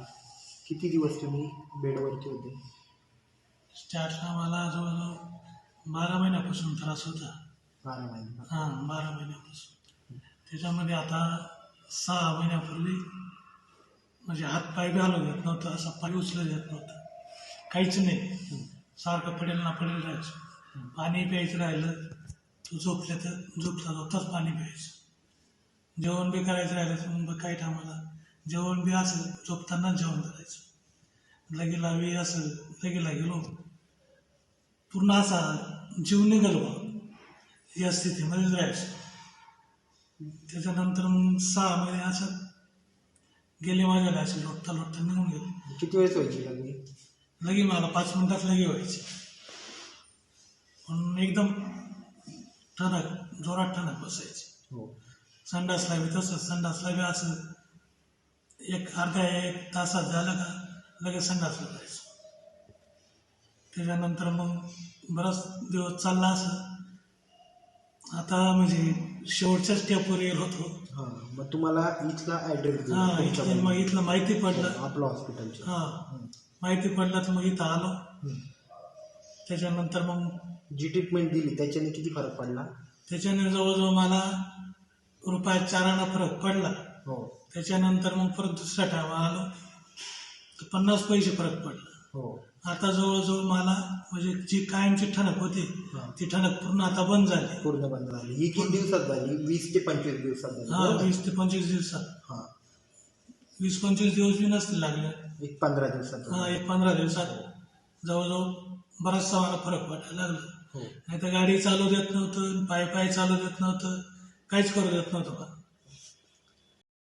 आधी किती दिवस तुम्ही बेडवरती होते? स्टार्टला मला जवळजवळ बारा महिन्यापासून त्रास होता. बारा महिने. हां बारा महिन्यापासून. त्याच्यामध्ये आता सहा महिन्यापूर्वी म्हणजे हातपाय बी हलवू देत नव्हतं असा पाय उचलू देत नव्हतं. काहीच नाही. सारखं पडेल ना पडेल राहायचं. पाणी प्यायचं राहिलं तो झोपल्या तर झोपला झोपताच पाणी प्यायचं. जेवण बी करायचं राहिलं तर मग काही टायमाला जेवण बी असं झोपतानाच जेवण करायचं. लगेला बी असं लगेला गेलो पूर्ण असा जीव निघालो बा. या स्थितीमध्येच राहायचं. त्याच्यानंतर मग सहा महिने असं गेले माझ्याला असे लोटता लोटता निघून गेले. किती वेळेस व्हायची लागली लगे मला पाच मिनिटात लगे व्हायचे. पण एकदम ठणक जोरात ठणक बसायचे. हो. संडासला बी तसंच संडासला बी असं एक अर्ध्या एक तासात झालं का लगेच संडासला जायचं त्याच्यानंतर मग बराच दिवस चालला असं. आता म्हणजे शेवटच्या स्टेपवर येत होतो. हां मग तुम्हाला इथला ॲड्रेस हा इथलं मग इथलं माहिती पडलं. आपलं हॉस्पिटलचं हा माहिती पडलं तर मग इथं आलो. त्याच्यानंतर मग जी ट्रीटमेंट दिली त्याच्याने किती फरक पडला? त्याच्याने जवळजवळ मला रुपयात चारांना फरक पडला. हो. त्याच्यानंतर मग परत दुसऱ्या टायमा आलो. तर पन्नास पैसे फरक पडला. हो. आता जवळजवळ मला म्हणजे जी कायमची ठणक होती. ती ठणक पूर्ण आता बंद झाली. पूर्ण बंद झाली. ही किती दिवसात झाली? वीस ते पंचवीस दिवसात झाली हा बरोबर? वीस ते पंचवीस दिवसात. हा. वीस पंचवीस दिवस बी नसतील लागले. एक पंधरा दिवसात. हा एक पंधरा दिवसात. जवळजवळ बराचसा मला फरक वाटायला लागला. हो. नाही तर गाडी चालू देत नव्हतं पाय पाय चालू देत नव्हतं काहीच करू देत नव्हतं. मला